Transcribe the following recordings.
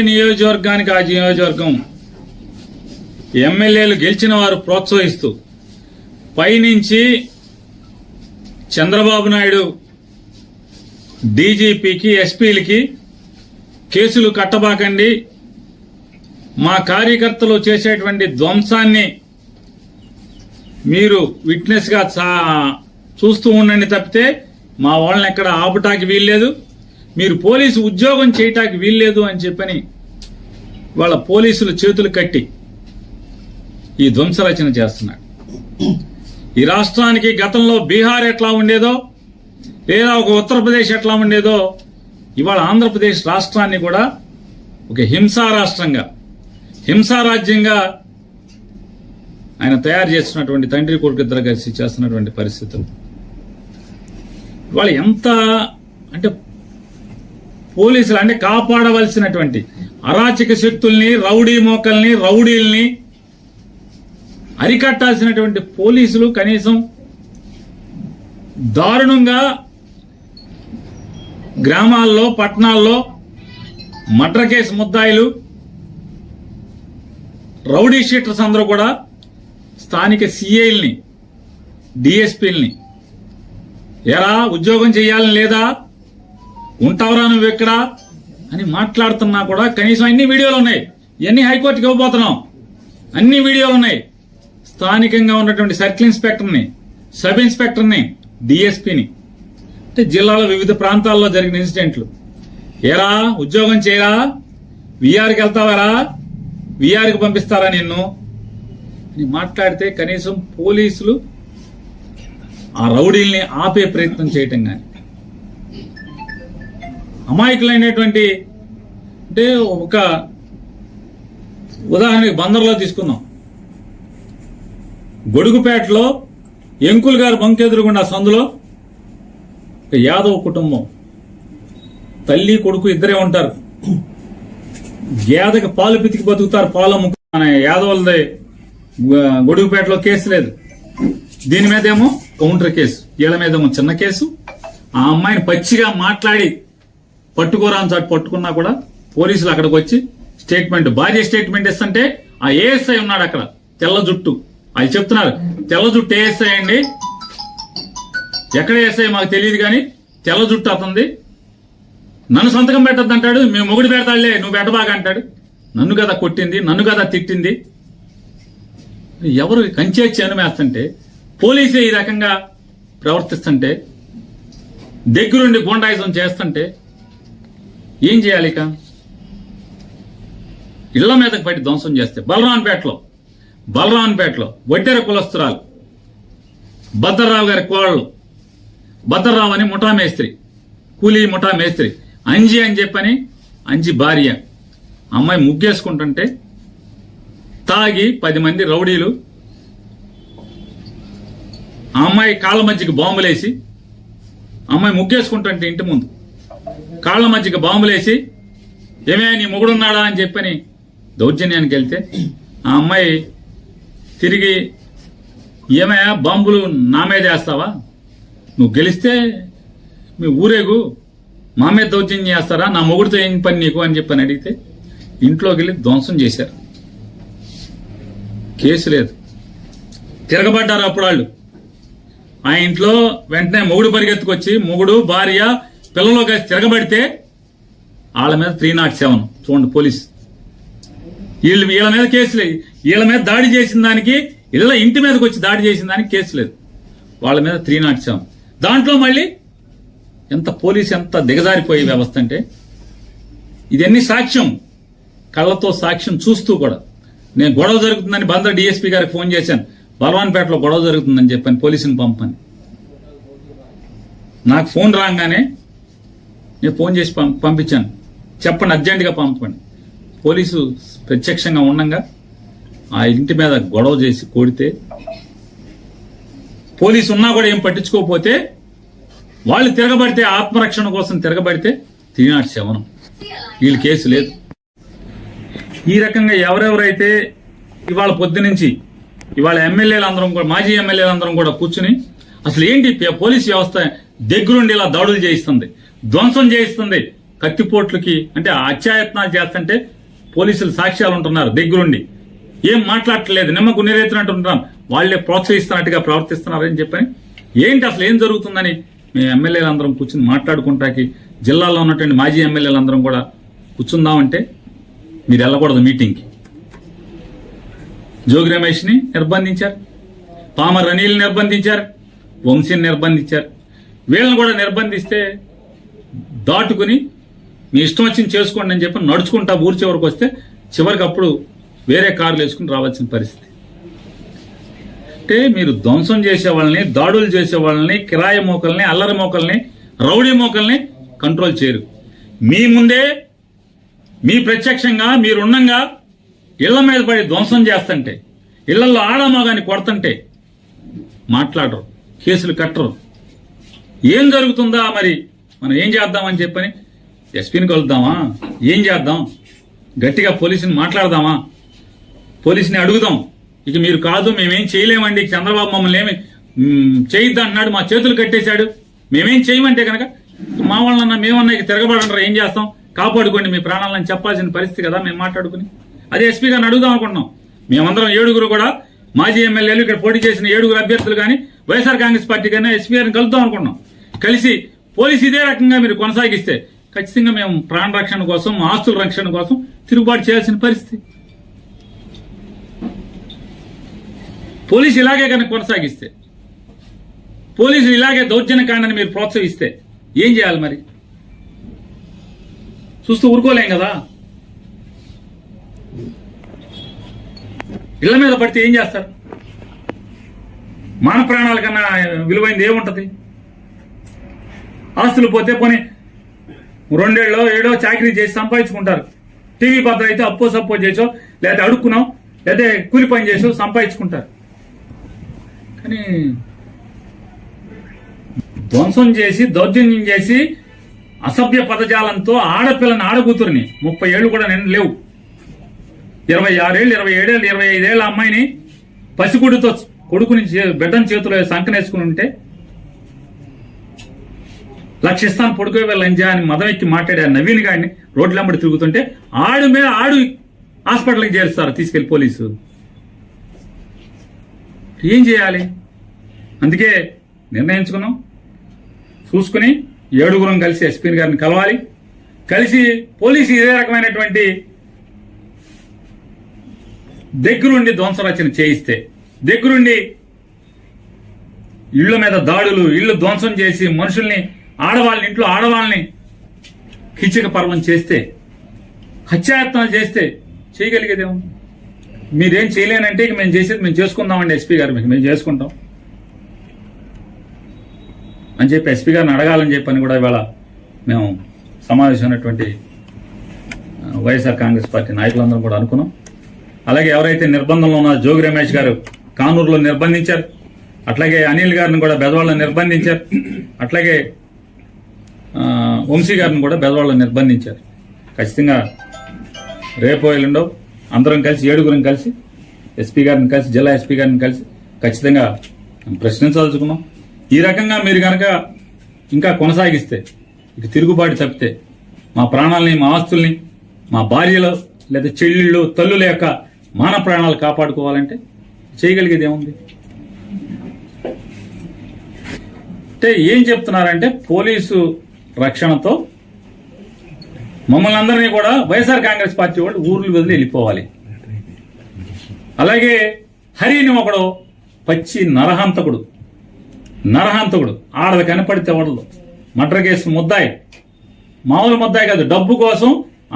నియోజకవర్గానికి ఆ నియోజకవర్గం? ఎమ్మెల్యేలు గెలిచిన వారు ప్రోత్సహిస్తూ పైనుంచి చంద్రబాబు నాయుడు డీజీపీకి ఎస్పీలకి కేసులు కట్టబాకండి. మా కార్యకర్తలు చేసేటువంటి ధ్వంసాన్ని మీరు విట్నెస్గా చా- చూస్తూ ఉండండి తప్పితే మా వాళ్ళని ఎక్కడ ఆపటానికి వీల్లేదు. మీరు పోలీసు ఉద్యోగం చేయటానికి వీల్లేదు అని చెప్పని వాళ్ళ పోలీసులు చేతులు కట్టి ఈ ధ్వంస రచన చేస్తున్నాడు. ఈ రాష్ట్రానికి గతంలో బీహార్ ఎట్లా ఉండేదో లేదా ఒక ఉత్తరప్రదేశ్ ఎట్లా ఉండేదో ఇవాళ ఆంధ్రప్రదేశ్ రాష్ట్రాన్ని కూడా ఒక హింసా రాష్ట్రంగా హింసా రాజ్యంగా ఆయన తయారు చేస్తున్నటువంటి తండ్రి కొడుకు ఇద్దరు కలిసి చేస్తున్నటువంటి పరిస్థితులు. వాళ్ళు ఎంత అంటే పోలీసులు అంటే కాపాడవలసినటువంటి అరాచక శక్తుల్ని రౌడీ మోకల్ని రౌడీల్ని అరికట్టాల్సినటువంటి పోలీసులు కనీసం దారుణంగా గ్రామాల్లో పట్టణాల్లో మర్డర్ కేసు ముద్దాయిలు రౌడీ షీటర్స్ అందరూ కూడా స్థానిక సిఐల్ని డిఎస్పీల్ని ఎరా ఉద్యోగం చేయాలని లేదా ఉంటావరా నువ్వు ఎక్కడ? అని మాట్లాడుతున్నా కూడా కనీసం అన్ని వీడియోలు ఉన్నాయి. ఇవన్నీ హైకోర్టుకి ఇవ్వబోతున్నాం? అన్ని వీడియోలు ఉన్నాయి. స్థానికంగా ఉన్నటువంటి సర్కిల్ ఇన్స్పెక్టర్ని సబ్ ఇన్స్పెక్టర్ని డిఎస్పీని. అంటే జిల్లాలో వివిధ ప్రాంతాల్లో జరిగిన ఇన్సిడెంట్లు. ఏరా? ఉద్యోగం చేయరా? విఆర్కి వెళ్తావారా? విఆర్కి పంపిస్తారా నిన్ను? అని మాట్లాడితే కనీసం పోలీసులు ఆ రౌడీల్ని ఆపే ప్రయత్నం చేయటం కానీ అమాయకులైనటువంటి అంటే ఒక ఉదాహరణకి బందర్లో తీసుకుందాం. గొడుగుపేటలో ఎంకుల్ గారు బంకెదురుగుండా సందులో ఒక యాదవ్ కుటుంబం. తల్లి కొడుకు ఇద్దరే ఉంటారు. గేదకి పాలు పితికి బతుకుతారు పాలు అమ్ముకు మన యాదవులది గొడుగుపేటలో కేసు లేదు. దీని మీదేమో కౌంటర్ కేసు. వీళ్ళ మీదేమో చిన్న కేసు. ఆ అమ్మాయిని పచ్చిగా మాట్లాడి పట్టుకోరా అని చాటు పట్టుకున్నా కూడా పోలీసులు అక్కడికి వచ్చి స్టేట్మెంట్ భార్య స్టేట్మెంట్ ఇస్తుంటే ఆ ఏఎస్ఐ ఉన్నాడు అక్కడ తెల్ల జుట్టు. అది చెప్తున్నారు తెల్ల జుట్టు ఏఎస్ఐ అండి. ఎక్కడ ఏఎస్ఐ మాకు తెలియదు కానీ తెల్ల జుట్టు అతంది నన్ను సంతకం పెట్టద్దు అంటాడు మేము మొగుడు పెడతాడులే నువ్వు పెట్టబాగా అంటాడు. నన్ను కదా కొట్టింది నన్ను కదా తిట్టింది. ఎవరు కంచే చేనుమేస్తుంటే పోలీసే ఈ రకంగా ప్రవర్తిస్తుంటే దగ్గరుండి గుండాయిజం చేస్తుంటే ఏం చేయాలి ఇక? ఇళ్ళ మీదకి పట్టి ధ్వంసం చేస్తే బలరాన్పేటలో బలరాన్పేటలో వడ్డెర కులస్తురాలు భద్రరావు గారి కోళ్ళు భద్రరావు అని ముఠా మేస్త్రి కూలీ ముఠా మేస్త్రి అంజి అని చెప్పని అంజి భార్య. అమ్మాయి ముగ్గేసుకుంటుంటే తాగి పది మంది రౌడీలు ఆ అమ్మాయి కాళ్ళ మధ్యకి బాంబులేసి అమ్మాయి ముగ్గేసుకుంటుంటే ఇంటి ముందు. కాళ్ళ మధ్యకి బాంబులేసి ఏమే నీ మొగుడున్నాడా? అని చెప్పని దౌర్జన్యానికి వెళ్తే ఆ అమ్మాయి తిరిగి ఏమే బాంబులు నా మీద వేస్తావా? నువ్వు గెలిస్తే మీ ఊరేగు మా మీద దౌర్జన్యం చేస్తారా? నా మొగుడితో ఏం పని నీకు? అని చెప్పని అడిగితే ఇంట్లోకి వెళ్ళి ధ్వంసం చేశారు. కేసు లేదు. తిరగబడ్డారు అప్పుడు వాళ్ళు. ఆ ఇంట్లో వెంటనే మొగుడు పరిగెత్తుకొచ్చి మొగుడు భార్య పిల్లలు కలిసి తిరగబడితే వాళ్ళ మీద త్రీ నాట్ సెవెన్. చూడండి పోలీస్. వీళ్ళు వీళ్ళ మీద కేసు లేదు. వీళ్ళ మీద దాడి చేసిన దానికి ఇళ్ళ ఇంటి మీదకి వచ్చి దాడి చేసిన దానికి కేసు లేదు. వాళ్ళ మీద త్రీ నాట్ సెవెన్. దాంట్లో మళ్ళీ ఎంత పోలీస్ ఎంత దిగజారిపోయే వ్యవస్థ అంటే ఇదన్నీ సాక్ష్యం? కళ్ళతో సాక్ష్యం చూస్తూ కూడా. నేను గొడవ జరుగుతుందని బందర్ డిఎస్పీ గారికి ఫోన్ చేశాను. బలవాన్పేటలో గొడవ జరుగుతుందని చెప్పాను పోలీసుని పంపని. నాకు ఫోన్ రాగానే నేను ఫోన్ చేసి పం- పంపించాను. చెప్పండి అర్జెంటుగా పంపండి. పోలీసు ప్రత్యక్షంగా ఉండంగా ఆ ఇంటి మీద గొడవ చేసి కొడితే పోలీసు ఉన్నా కూడా ఏం పట్టించుకోకపోతే వాళ్ళు తిరగబడితే ఆత్మరక్షణ కోసం తిరగబడితే త్రీ శవనం. వీళ్ళు కేసు లేదు. ఈ రకంగా ఎవరెవరైతే ఇవాళ పొద్దునుంచి ఇవాళ ఎమ్మెల్యేలు అందరం కూడా మాజీ ఎమ్మెల్యేలు అందరం కూడా కూర్చుని అసలు ఏంటి పోలీస్ వ్యవస్థ దగ్గరుండి ఇలా దాడులు చేయిస్తుంది? ధ్వంసం చేయిస్తుంది కత్తిపోట్లకి. అంటే అత్యాయత్నాలు చేస్తుంటే పోలీసులు సాక్ష్యాలు ఉంటున్నారు దగ్గరుండి. ఏం మాట్లాడట్లేదు నిమ్మకు నీరెత్తినట్టు ఉంటున్నాం వాళ్ళే ప్రోత్సహిస్తున్నట్టుగా ప్రవర్తిస్తున్నారని చెప్పని. ఏంటి అసలు ఏం జరుగుతుందని? మేము ఎమ్మెల్యేలందరం కూర్చుని మాట్లాడుకుంటాకి జిల్లాలో ఉన్నటువంటి మాజీ ఎమ్మెల్యేలందరం కూడా కూర్చుందామంటే మీరు వెళ్ళకూడదు మీటింగ్కి. జోగి రమేష్ని నిర్బంధించారు. పామర్ అనిల్ నిర్బంధించారు. వంశీని నిర్బంధించారు. వీళ్ళని కూడా నిర్బంధిస్తే దాటుకుని మీ ఇష్టం వచ్చింది చేసుకోండి అని చెప్పి నడుచుకుంటా ఊరి చివరికి వస్తే చివరికి అప్పుడు వేరే కార్లు వేసుకుని రావాల్సిన పరిస్థితి. అంటే మీరు ధ్వంసం చేసే వాళ్ళని దాడులు చేసే వాళ్ళని కిరాయి మోకల్ని అల్లరి మోకల్ని రౌడీ మోకల్ని కంట్రోల్ చేయరు. మీ ముందే మీ ప్రత్యక్షంగా మీరున్నంగా ఇళ్ళ మీద పడి ధ్వంసం చేస్తుంటే ఇళ్ళలో ఆడమగాని కొడుతుంటే మాట్లాడరు కేసులు కట్టరు. ఏం జరుగుతుందా మరి? మనం ఏం చేద్దామని చెప్పని ఎస్పీని కలుద్దామా? ఏం చేద్దాం? గట్టిగా పోలీసుని మాట్లాడదామా? పోలీసుని అడుగుదాం. ఇక మీరు కాదు మేమేం చేయలేమండి. చంద్రబాబు మమ్మల్ని ఏమి మ్, చేయొద్దు మా చేతులు కట్టేశాడు. మేమేం చేయమంటే కనుక మా వాళ్ళన్నా మేమన్నా ఇక తిరగబడంటారు ఏం చేస్తాం? కాపాడుకోండి మీ ప్రాణాలను చెప్పాల్సిన పరిస్థితి కదా మేము మాట్లాడుకుని. అదే ఎస్పీ గారిని అడుగుదాం అనుకుంటున్నాం. మేమందరం ఏడుగురు కూడా మాజీ ఎమ్మెల్యేలు ఇక్కడ పోటీ చేసిన ఏడుగురు అభ్యర్థులు కానీ వైఎస్ఆర్ కాంగ్రెస్ పార్టీ కానీ ఎస్పీ గారిని కలుద్దాం అనుకుంటున్నాం. కలిసి పోలీసు ఇదే రకంగా మీరు కొనసాగిస్తే ఖచ్చితంగా మేము ప్రాణ రక్షణ కోసం ఆస్తుల రక్షణ కోసం తిరుగుబాటు చేయాల్సిన పరిస్థితి. పోలీసు ఇలాగే కనుక కొనసాగిస్తే పోలీసులు ఇలాగే దౌర్జన్యకాండని మీరు ప్రోత్సహిస్తే ఏం చేయాలి మరి? చూస్తూ ఊరుకోలేం కదా? ఇళ్ళ మీద పడితే ఏం చేస్తారు? మాన ప్రాణాల కన్నా విలువైంది ఏముంటది? ఆస్తులు పోతే పోనీ రెండేళ్ళో ఏడో చాకరీ చేసి సంపాదించుకుంటారు. టీవీ పత్ర అయితే అప్పో సప్పో చేసో లేదా అడుక్కున్నాం లేదా కూలి పని చేసో సంపాదించుకుంటారు. కానీ ధ్వంసం చేసి దౌర్జన్యం చేసి అసభ్య పదజాలంతో ఆడపిల్లని ఆడకూతురిని ముప్పై ఏళ్ళు కూడా నేను లేవు. ఇరవై ఆరేళ్ళు ఇరవై ఏడేళ్ళు ఇరవై ఐదేళ్ళ అమ్మాయిని పసిగుడితో కొడుకుని బిడ్డని చేతిలో సంకనేసుకుని ఉంటే లక్షిస్తాను పడుకో లంజా అని మదం ఎక్కి మాట్లాడే ఆ నవీన్ గాడిని రోడ్లమ్మడి తిరుగుతుంటే ఆడు మీద ఆడు హాస్పిటల్కి చేరుస్తారు తీసుకెళ్ళి పోలీసు. ఏం చేయాలి? అందుకే నిర్ణయించుకున్నాం. చూసుకుని ఏడుగురం కలిసి ఎస్పీ గారిని కలవాలి. కలిసి పోలీసు ఇదే రకమైనటువంటి దగ్గరుండి ధ్వంసరచన చేయిస్తే దగ్గరుండి ఇళ్ళ మీద దాడులు ఇళ్ళు ధ్వంసం చేసి మనుషుల్ని ఆడవాళ్ళని ఇంట్లో ఆడవాళ్ళని కీచక పర్వం చేస్తే హత్యాయత్నాలు చేస్తే చేయగలిగేదేమో మీరేం చేయలేనంటే ఇక మేము చేసేది మేము చేసుకుందామండి ఎస్పీ గారు మీకు మేము చేసుకుంటాం. అని చెప్పి ఎస్పీ గారిని అడగాలని చెప్పని కూడా ఇవాళ మేము సమావేశమైనటువంటి వైఎస్ఆర్ కాంగ్రెస్ పార్టీ నాయకులందరం కూడా అనుకున్నాం. అలాగే ఎవరైతే నిర్బంధంలో ఉన్న జోగి రమేష్ గారు కానూరులో నిర్బంధించారు. అట్లాగే అనిల్ గారిని కూడా బెదవాళ్ళు నిర్బంధించారు. అట్లాగే వంశీ గారిని కూడా బెదవాళ్ళని నిర్బంధించారు. ఖచ్చితంగా రేపు ఎల్లుండో అందరం కలిసి ఏడుగురం కలిసి ఎస్పీ గారిని కలిసి జిల్లా ఎస్పీ గారిని కలిసి ఖచ్చితంగా ప్రశ్నించదలుచుకున్నాం. ఈ రకంగా మీరు కనుక ఇంకా కొనసాగిస్తే ఇక తిరుగుబాటు తప్పితే మా ప్రాణాలని మా ఆస్తుల్ని మా భార్యలు లేదా చెల్లెళ్ళు తల్లుల యొక్క మాన ప్రాణాలు కాపాడుకోవాలంటే చేయగలిగేది ఏముంది? అంటే ఏం చెప్తున్నారంటే పోలీసు రక్షణతో మమ్మల్ని అందరినీ కూడా వైఎస్ఆర్ కాంగ్రెస్ పార్టీ వాళ్ళు ఊర్లు వదిలి వెళ్ళిపోవాలి. అలాగే హరిని ఒకడు పచ్చి నరహంతకుడు నరహంతకుడు ఆడది కనపడితే వడదు మర్డర్ కేసు ముద్దాయి. మామూలు ముద్దాయి కాదు డబ్బు కోసం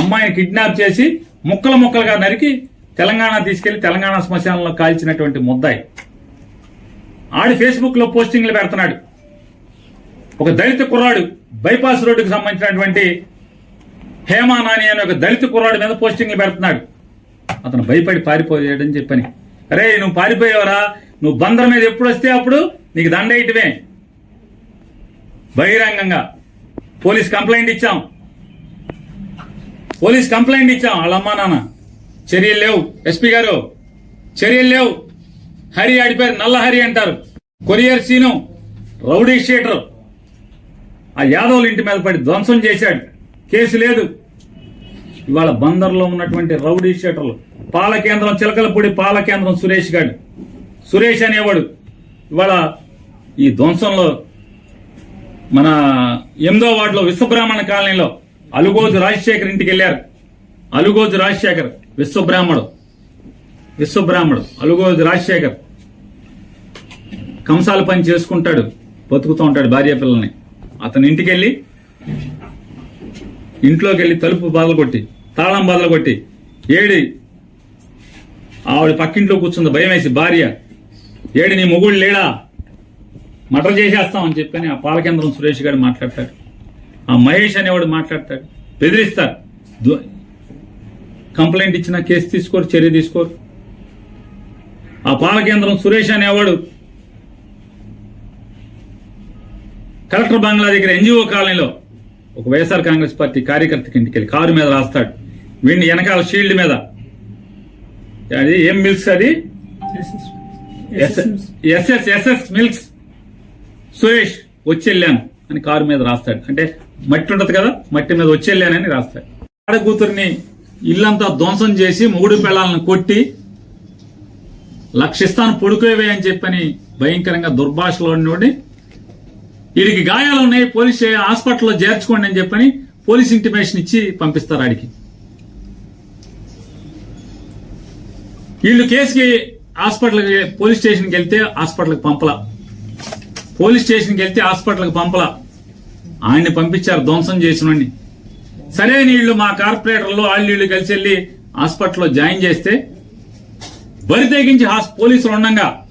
అమ్మాయిని కిడ్నాప్ చేసి ముక్కలు ముక్కలుగా నరికి తెలంగాణ తీసుకెళ్ళి తెలంగాణ శ్మశానంలో కాల్చినటువంటి ముద్దాయి. ఆడి ఫేస్బుక్లో పోస్టింగ్లు పెడుతున్నాడు. ఒక దళిత కుర్రాడు బైపాస్ రోడ్డుకు సంబంధించినటువంటి హేమా నాని అనే ఒక దళిత కుర్రాడు మీద పోస్టింగ్లు పెడుతున్నాడు. అతను భయపడి పారిపోయాడని చెప్పని. అరే నువ్వు పారిపోయావరా? నువ్వు బందర్ మీద ఎప్పుడు వస్తే అప్పుడు నీకు దండేయటమే బహిరంగంగా పోలీస్ కంప్లైంట్ ఇచ్చాం. పోలీస్ కంప్లైంట్ ఇచ్చాం. వాళ్ళమ్మా నాన్న చర్యలు లేవు. ఎస్పీ గారు చర్యలు లేవు. హరి ఆడిపోయారు. నల్ల హరి అంటారు. Courier Seenu rowdy sheeter. ఆ యాదవుల ఇంటి మీద పడి ధ్వంసం చేశాడు. కేసు లేదు. ఇవాళ బందర్లో ఉన్నటువంటి రౌడీ షీటర్లు పాల కేంద్రం చిలకలపూడి పాల కేంద్రం సురేష్ గాడు. సురేష్ అనేవాడు. ఇవాళ ఈ ధ్వంసంలో మన ఎనిమిదో వార్డులో విశ్వబ్రాహ్మణ కాలనీలో అలుగోజు రాజశేఖర్ ఇంటికి వెళ్ళారు. అలుగోజు రాజశేఖర్ విశ్వబ్రాహ్మడు. విశ్వబ్రాహ్మడు అలుగోజు రాజశేఖర్. కంసాల పని చేసుకుంటాడు బతుకుతూ ఉంటాడు భార్య పిల్లల్ని. అతని ఇంటికి వెళ్ళి ఇంట్లోకి వెళ్ళి తలుపు బదలు కొట్టి తాళం బదలు కొట్టి ఏడి ఆవిడ పక్కింట్లో కూర్చుంది భయం వేసి భార్య ఏడి నీ మొగుడు లేడా? మటర్ చేసేస్తామని చెప్పని ఆ పాలకేంద్రం సురేష్ గారు మాట్లాడతాడు. ఆ మహేష్ అనేవాడు మాట్లాడతాడు. బెదిరిస్తారు. కంప్లైంట్ ఇచ్చిన కేసు తీసుకోరు చర్య తీసుకోరు. ఆ పాలకేంద్రం సురేష్ అనేవాడు కలెక్టర్ బంగ్లా దగ్గర ఎన్జిఓ కాలనీలో ఒక వైఎస్ఆర్ కాంగ్రెస్ పార్టీ కార్యకర్తకి ఇంటికి వెళ్ళి కారు మీద రాస్తాడు. వీడిని వెనకాల షీల్డ్ మీద. అది ఏం మిల్క్స్ అది? ఎస్ఎస్ ఎస్ఎస్ మిల్క్స్ సురేష్ వచ్చి వెళ్ళాను అని కారు మీద రాస్తాడు. అంటే మట్టి ఉంటది కదా మట్టి మీద వచ్చి వెళ్ళానని రాస్తాడు. ఆడ కూతుర్ని ఇల్లంతా ధ్వంసం చేసి మూడు పిల్లలను కొట్టి లక్షిస్తాను పొడుకోవే అని చెప్పని భయంకరంగా దుర్భాషలో ఉన్నోడిని వీడికి గాయాలు ఉన్నాయి పోలీస్ స్టే- హాస్పిటల్లో చేర్చుకోండి అని చెప్పని పోలీస్ ఇంటిమేషన్ ఇచ్చి పంపిస్తారు ఆడికి. వీళ్ళు కేసుకి హాస్పిటల్కి పోలీస్ స్టేషన్కి వెళ్తే హాస్పిటల్కి పంపలా. పోలీస్ స్టేషన్కి వెళ్తే హాస్పిటల్కి పంపలా. ఆయన్ని పంపించారు ధ్వంసం చేసినోడిని. సరే నీళ్ళు మా కార్పొరేటర్లు వాళ్ళు వీళ్ళు కలిసి వెళ్ళి హాస్పిటల్లో జాయిన్ చేస్తే బరి తెగించి హాస్ పోలీసులు ఉండగా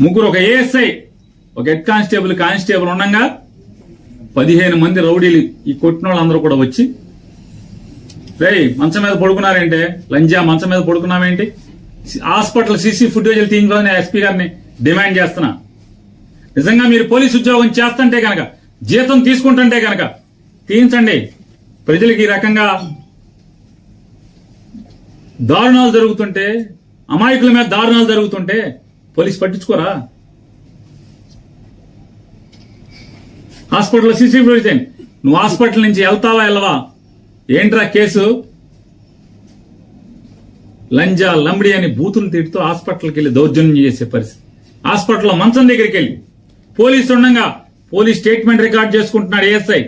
ముగ్గురు ఒక ఏఎస్ఐ ఒక హెడ్ కానిస్టేబుల్ కానిస్టేబుల్ ఉండగా పదిహేను మంది రౌడీలు ఈ కొట్టిన వాళ్ళందరూ కూడా వచ్చి రే మంచం మీద పడుకున్నారేంటే? లంజా మంచం మీద పడుకున్నావేంటి? హాస్పిటల్ సీసీ ఫుటేజీలు తీయించుకోవాలని ఎస్పీ గారిని డిమాండ్ చేస్తున్నా. నిజంగా మీరు పోలీస్ ఉద్యోగం చేస్తుంటే కనుక జీతం తీసుకుంటుంటే కనుక తీయించండి. ప్రజలకు ఈ రకంగా దారుణాలు జరుగుతుంటే అమాయకుల మీద దారుణాలు జరుగుతుంటే పోలీస్ పట్టించుకోరా? హాస్పిటల్ సీసీ ఫుటేజ్ నువ్వు హాస్పిటల్ నుంచి వెళ్తావా వెళ్ళవా? ఏంట్రా కేసు? లంజా లంబడి అని బూతులు తిడుతూ హాస్పిటల్కి వెళ్ళి దౌర్జన్యం చేసే పరిస్థితి. హాస్పిటల్లో మంచం దగ్గరికి వెళ్ళి. పోలీసు ఉండగా పోలీస్ స్టేట్మెంట్ రికార్డ్ చేసుకుంటున్నాడు ఏఎస్ఐ.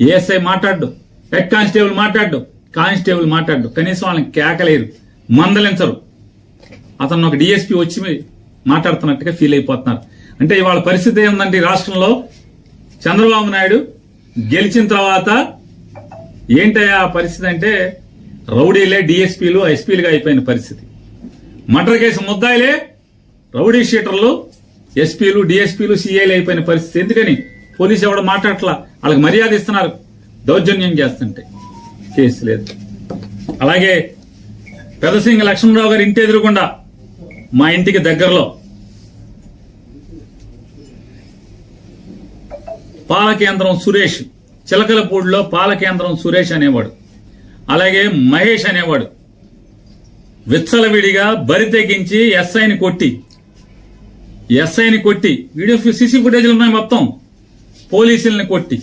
ఏఎస్ఐ మాట్లాడు హెడ్ కానిస్టేబుల్ మాట్లాడు కానిస్టేబుల్ మాట్లాడు కనీసం వాళ్ళని కేకలేరు. మందలించరు. అతను ఒక డిఎస్పీ వచ్చి మాట్లాడుతున్నట్టుగా ఫీల్ అయిపోతున్నారు. అంటే ఇవాళ పరిస్థితి ఏముందంటే ఈ రాష్ట్రంలో చంద్రబాబు నాయుడు గెలిచిన తర్వాత ఏంటయ్యా ఆ పరిస్థితి అంటే రౌడీలే డిఎస్పీలు ఎస్పీలుగా అయిపోయిన పరిస్థితి. మర్డర్ కేసు ముద్దాయిలే రౌడీ షీటర్లు ఎస్పీలు డిఎస్పీలు సీఏలు అయిపోయిన పరిస్థితి. ఎందుకని? పోలీసు ఎవడ మాట్లాడట్లా? వాళ్ళకి మర్యాద ఇస్తున్నారు. దౌర్జన్యం చేస్తుంటే. కేసు లేదు. అలాగే పెదసింగ లక్ష్మణరావు గారి ఇంటి ఎదురుకుండా మా ఇంటికి దగ్గరలో పాలకేంద్రం సురేష్. చిలకలపూడిలో పాలకేంద్రం సురేష్ అనేవాడు. అలాగే మహేష్ అనేవాడు. విచ్చలవిడిగా బరి తెగించి ఎస్ఐని కొట్టి. ఎస్ఐని కొట్టి. వీడియో సీసీ ఫుటేజ్లు ఉన్నాయి మొత్తం. పోలీసుల్ని కొట్టి.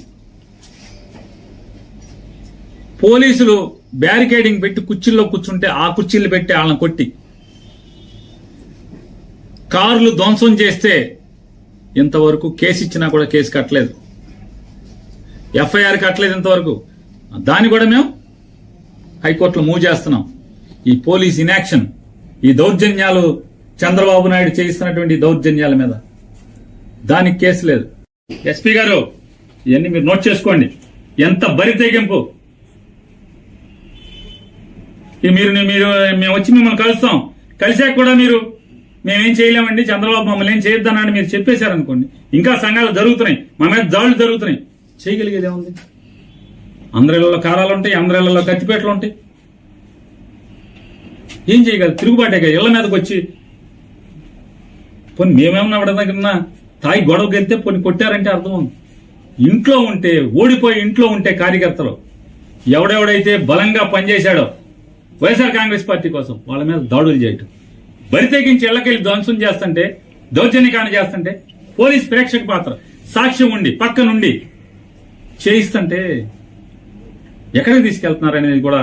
పోలీసులు బ్యారికేడింగ్ పెట్టి కుర్చీల్లో కూర్చుంటే ఆ కుర్చీలు పెట్టి వాళ్ళని కొట్టి. కార్లు ధ్వంసం చేస్తే ఇంతవరకు కేసు ఇచ్చినా కూడా కేసు కట్టలేదు. ఎఫ్ఐఆర్ కట్టలేదు ఇంతవరకు. దాన్ని కూడా మేము హైకోర్టులో మూవ్ చేస్తున్నాం. ఈ పోలీస్ ఇన్యాక్షన్ ఈ దౌర్జన్యాలు చంద్రబాబు నాయుడు చేయిస్తున్నటువంటి దౌర్జన్యాల మీద. దానికి కేసు లేదు. ఎస్పీ గారు ఇవన్నీ మీరు నోట్ చేసుకోండి. ఎంత బరి తెగింపు. ఈ మీరు మీరు మేము వచ్చి మిమ్మల్ని కలుస్తాం. కలిసాక కూడా మీరు మేమేం చేయలేమండి చంద్రబాబు మమ్మల్ని ఏం చేయొద్దన్నాడు మీరు చెప్పేశారనుకోండి. ఇంకా సంఘాలు జరుగుతున్నాయి. మా మీద దాడులు జరుగుతున్నాయి. చేయగలిగేది ఏముంది అందరిలో కారాలు ఉంటాయి అందరిలో కత్తిపేటలు ఉంటాయి ఏం చేయగలదు తిరుగుబాటే కదా ఇళ్ళ మీదకి వచ్చి పోనీ మేమేమన్నా ఆవిడ దగ్గర తాయి గొడవకి వెళ్తే పోనీ కొట్టారంటే అర్థం ఉంది ఇంట్లో ఉంటే ఓడిపోయి ఇంట్లో ఉంటే కార్యకర్తలు ఎవడెవడైతే బలంగా పనిచేశాడో వైఎస్ఆర్ కాంగ్రెస్ పార్టీ కోసం వాళ్ళ మీద దాడులు చేయటం. బరి తెగించి ఇళ్ళకెళ్ళి ధ్వంసం చేస్తుంటే దౌర్జన్యకాన్ని చేస్తుంటే పోలీస్ ప్రేక్షక పాత్ర సాక్ష్యం ఉండి పక్కనుండి చేయిస్తుంటే ఎక్కడికి తీసుకెళ్తున్నారు అనేది కూడా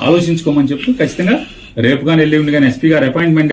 ఆలోచించుకోమని చెప్తూ ఖచ్చితంగా రేపు కానీ ఎల్లుండి కానీ ఎస్పీ గారు అపాయింట్మెంట్